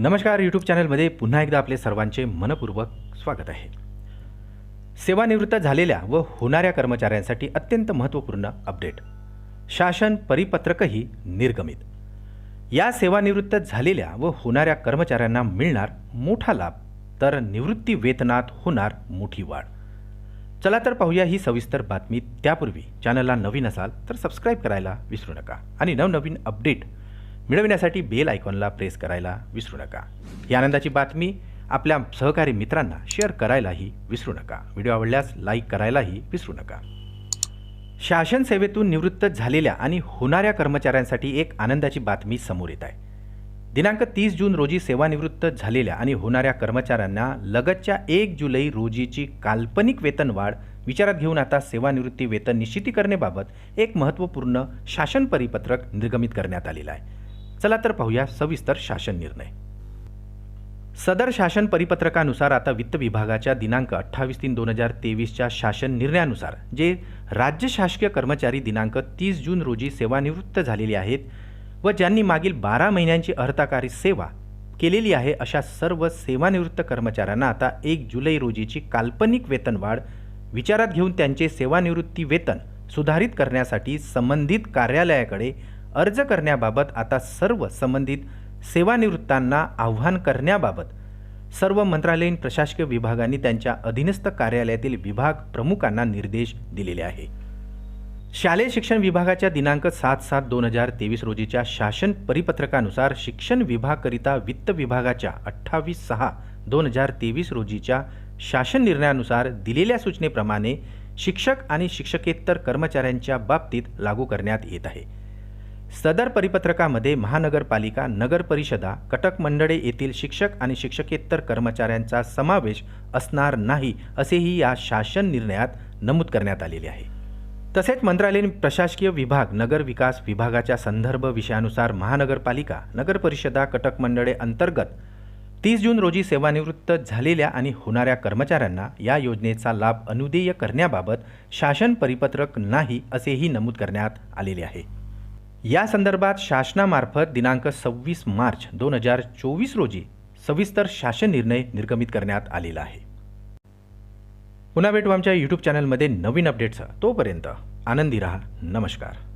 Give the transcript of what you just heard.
नमस्कार यूट्यूब चॅनलमध्ये पुन्हा एकदा आपले सर्वांचे मनपूर्वक स्वागत आहे. सेवानिवृत्त झालेल्या व होणाऱ्या कर्मचाऱ्यांसाठी अत्यंत महत्त्वपूर्ण अपडेट. शासन परिपत्रकही निर्गमित. या सेवानिवृत्त झालेल्या व होणाऱ्या कर्मचाऱ्यांना मिळणार मोठा लाभ तर निवृत्ती वेतनात होणार मोठी वाढ. चला तर पाहूया ही सविस्तर बातमी त्यापूर्वी. चॅनलला नवीन असाल तर सबस्क्राईब करायला विसरू नका. आणि नवनवीन अपडेट मिळविण्यासाठी बेल आयकॉनला प्रेस करायला विसरू नका. ही आनंदाची बातमी आपल्या सहकारी मित्रांना शेअर करायलाही विसरू नका. व्हिडिओ आवडल्यास लाईक करायलाही विसरू नका. शासन सेवेतून निवृत्त झालेल्या आणि होणाऱ्या कर्मचाऱ्यांसाठी एक आनंदाची बातमी समोर येत आहे. दिनांक तीस जून रोजी सेवानिवृत्त झालेल्या आणि होणाऱ्या कर्मचाऱ्यांना लगतच्या एक जुलै रोजीची काल्पनिक वेतनवाढ विचारात घेऊन आता सेवानिवृत्ती वेतन निश्चिती करण्याबाबत एक महत्त्वपूर्ण शासन परिपत्रक निर्गमित करण्यात आलेलं आहे. चला तर पाहूया सविस्तर शासन निर्णय. सदर शासन परिपत्रकानुसार आता वित्त विभागाच्या दिनांक अठ्ठावीस तीन दोन हजार तेवीसच्या शासन निर्णयानुसार जे राज्य शासकीय कर्मचारी दिनांक तीस जून रोजी सेवानिवृत्त झालेले आहेत व ज्यांनी मागील बारा महिन्यांची अर्थकारी सेवा केलेली आहे अशा सर्व सेवानिवृत्त कर्मचाऱ्यांना आता एक जुलै रोजीची काल्पनिक वेतनवाढ विचारात घेऊन त्यांचे सेवानिवृत्ती वेतन सुधारित करण्यासाठी संबंधित कार्यालयाकडे अर्ज करण्याबाबत आता सर्व संबंधित सेवानिवृत्तांना आव्हान करण्याबाबत सर्व मंत्रालयीन प्रशासकीय विभागांनी त्यांच्या अधीनस्थ कार्यालयातील विभाग प्रमुखांना निर्देश दिलेले आहे. शालेय शिक्षण विभागाच्या दिनांक सात सात दोन हजार तेवीस रोजीच्या शासन परिपत्रकानुसार शिक्षण विभागकरिता वित्त विभागाच्या अठ्ठावीस सहा दोन हजार तेवीस रोजीच्या शासन निर्णयानुसार दिलेल्या सूचनेप्रमाणे शिक्षक आणि शिक्षकेतर कर्मचाऱ्यांच्या बाबतीत लागू करण्यात येत आहे. सदर परिपत्रकामध्ये महानगरपालिका नगरपरिषदा कटक मंडळे येथील शिक्षक आणि शिक्षकेतर कर्मचाऱ्यांचा समावेश असणार नाही असेही या शासन निर्णयात नमूद करण्यात आलेले आहे. तसेच मंत्रालयीन प्रशासकीय विभाग नगर विकास विभागाच्या संदर्भ विषयानुसार महानगरपालिका नगरपरिषदा कटक मंडळे अंतर्गत तीस जून रोजी सेवानिवृत्त झालेल्या आणि होणाऱ्या कर्मचाऱ्यांना या योजनेचा लाभ अनुदेय करण्याबाबत शासन परिपत्रक नाही असेही नमूद करण्यात आलेले आहे. या संदर्भात शासनामार्फत दिनांक सव्वीस मार्च दोन हजार चोवीस रोजी सविस्तर शासन निर्णय निर्गमित करण्यात आलेला आहे. पुन्हा भेटू आमच्या यूट्यूब चॅनलमध्ये नवीन अपडेट्ससह तोपर्यंत आनंदी राहा. नमस्कार.